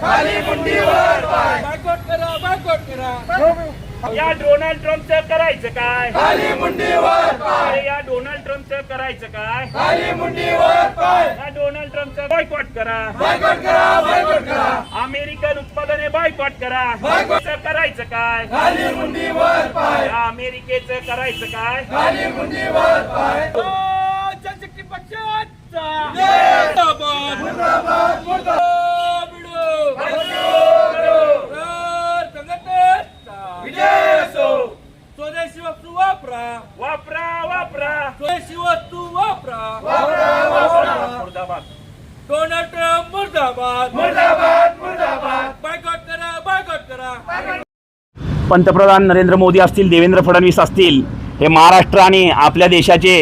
खाली मुंडीवर या डोनाल्ड ट्रम्पचं करायचं काय? खाली मुंडीवर या डोनाल्ड ट्रम्पचं करायचं काय? खाली मुंडीवर या डोनाल्ड ट्रम्पचं बॉयकॉट करा. बायकॉट करा बायकॉट करा. अमेरिकन उत्पादने बॉयकॉट करा. Boycott. करायचं काय? खाली मुंडीवर या अमेरिकेचं करायचं काय? खाली मुंडीवर वापरा. वापरा वापरा. वस्तू वापरा. वापरा वापरा. मुर्दाबाद. डोनाल्ड ट्रम्प मुर्दाबाद. मुर्दाबाद मुर्दाबाद. बायकॉट करा बायकॉट करा. पंतप्रधान नरेंद्र मोदी असतील देवेंद्र फडणवीस असतील हे महाराष्ट्र आणि आपल्या देशाचे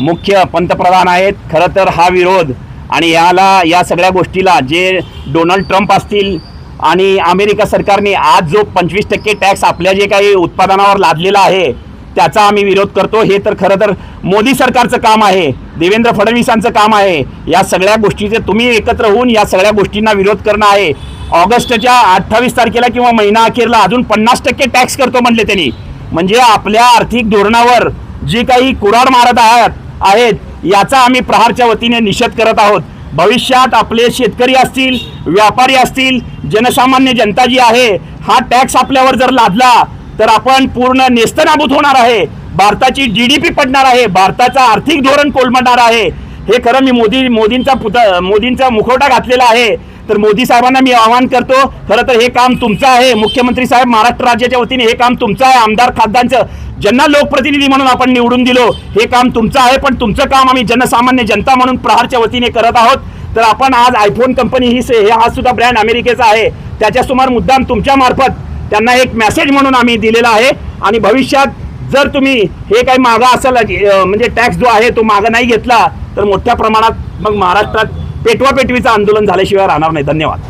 मुख्य पंतप्रधान आहेत. खरं तर हा विरोध आणि याला या सगळ्या गोष्टीला जे डोनाल्ड ट्रम्प असतील आणि अमेरिका सरकारने आज जो पंचवीस टक्के टॅक्स आपल्या जे काही उत्पादनावर लादलेला आहे त्याचा आम्ही विरोध करतो. हे तर खरं तर मोदी सरकारचं काम आहे. देवेंद्र फडणवीसांचं काम आहे. या सगळ्या गोष्टीचे तुम्ही एकत्र होऊन या सगळ्या गोष्टींना विरोध करणं आहे. ऑगस्टच्या अठ्ठावीस तारखेला किंवा महिना अखेरला अजून पन्नास टक्के टॅक्स करतो म्हणले त्यांनी. म्हणजे आपल्या आर्थिक धोरणावर जी काही कुराड मारत आहात आहेत याचा आम्ही प्रहारच्या वतीने निषेध करत आहोत. भविष्यात आपले शेतकरी असतील व्यापारी असतील जनसामान्य जनता जी आहे हा टॅक्स आपल्यावर जर लादला तर आपण पूर्ण नेस्तनाबूत होणार आहे. भारताची जी डी पी पडणार आहे. भारताचं आर्थिक धोरण कोलमडणार आहे. हे खरं मी मोदी मोदींचा पुत मोदींचा मुखवटा घातलेला आहे. तर मोदी साहेबांना मी आवाहन करतो खरं तर हे काम तुमचं आहे. मुख्यमंत्री साहेब महाराष्ट्र राज्याच्या वतीने हे काम तुमचं आहे. आमदार खासदारांचं ज्यांना लोकप्रतिनिधी म्हणून आपण निवडून दिलो हे काम तुमचं आहे. पण तुमचं काम आम्ही जनसामान्य जनता म्हणून प्रहारच्या वतीने करत आहोत. तर आपण आज आयफोन कंपनी ही से- हे हा सुद्धा ब्रँड अमेरिकेचा आहे. त्याच्यासमोर मुद्दाम तुमच्या मार्फत त्यांना एक मेसेज म्हणून आम्ही दिलेला आहे. आणि भविष्यात जर तुम्ही हे काही मागा असेल म्हणजे टॅक्स जो आहे तो मागा नाही घेतला तर मोठ्या प्रमाणात मग महाराष्ट्रात पेटवा पेटवीचं आंदोलन झाल्याशिवाय राहणार नाही. धन्यवाद.